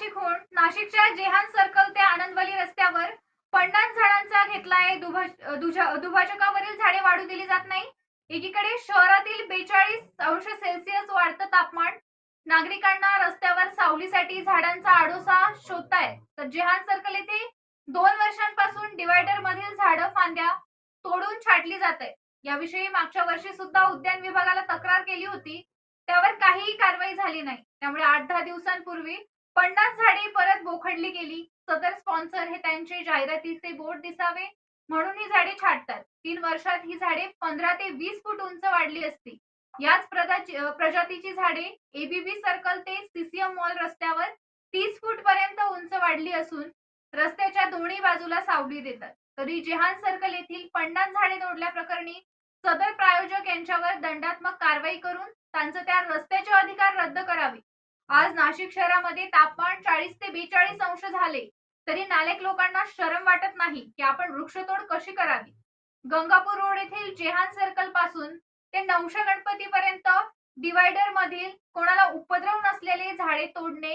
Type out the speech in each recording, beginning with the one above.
नाशिकहून नाशिकच्या जेहान सर्कल ते आनंदवली रस्त्यावर पन्नास झाडांचा घेतलाय. दुभाजकावरील झाडे वाढू दिली जात नाही. एकीकडे शहरातील बेचाळीस अंश सेल्सिअस वाढतं तापमान. नागरिकांना रस्त्यावर सावलीसाठी झाडांचा आडोसा शोधताय. तर जेहान सर्कल येथे दोन वर्षांपासून डिवायडर मधील झाडं फांद्या तोडून छाटली जात आहे याविषयी मागच्या वर्षी सुद्धा उद्यान विभागाला तक्रार केली होती. त्यावर काहीही कारवाई झाली नाही. त्यामुळे आठ दहा दिवसांपूर्वी पन्नास झाडे परत बोखडली गेली. सदर स्पॉन्सर हे त्यांचे जाहिरातीचे बोर्ड दिसावे. म्हणून ही झाडे छाटतात. तीन वर्षात ही झाडे पंधरा ते वीस फूट उंच वाढली असती. याच प्रजातीची झाडे एबीबी सर्कल ते सीसीएम मॉल रस्त्यावर तीस फूट पर्यंत उंच वाढली असून रस्त्याच्या दोन्ही बाजूला सावली देतात. तरी जेहान सर्कल येथील पन्नास झाडे तोडल्या प्रकरणी सदर प्रायोजक यांच्यावर दंडात्मक कारवाई करून त्यांचं त्या रस्त्याचे अधिकार रद्द करावे. आज नाशिक शहरामध्ये तापमान चाळीस ते बेचाळीस अंश झाले. तरी नालेक लोकांना शरम वाटत नाही की आपण वृक्षतोड कशी करावी? गंगापूर रोड येथील जेहान सर्कलपासून ते नवशा गणपती पर्यंत डिवायडर मधील कोणाला उपद्रव नसलेले झाडे तोडणे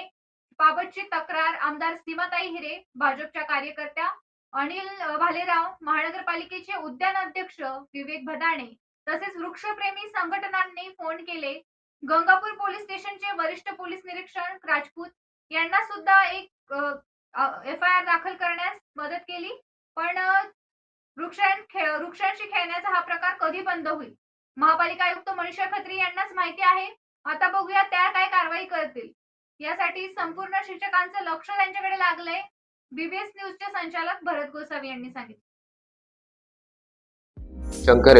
बाबतची तक्रार आमदार सीमाताई हिरे भाजपच्या कार्यकर्त्या अनिल भालेराव महानगरपालिकेचे उद्यान अध्यक्ष विवेक भदाणे तसेच वृक्षप्रेमी संघटनांनी फोन केले गंगापूर पोलीस स्टेशनचे वरिष्ठ पोलीस निरीक्षक राजपूत यांना सुद्धा एक एफ आय आर दाखल करण्यास मदत केली. पण वृक्षां वृक्षांशी खेळण्याचा हा प्रकार कधी बंद होईल? महापालिका आयुक्त मनीषा खत्री यांनाच माहिती आहे. आता बघूया त्या काय कारवाई करतील. यासाठी संपूर्ण शिक्षकांचं लक्ष त्यांच्याकडे लागलंय. बीबीएस न्यूजचे संचालक भरत गोसावी यांनी सांगितलं. शंकर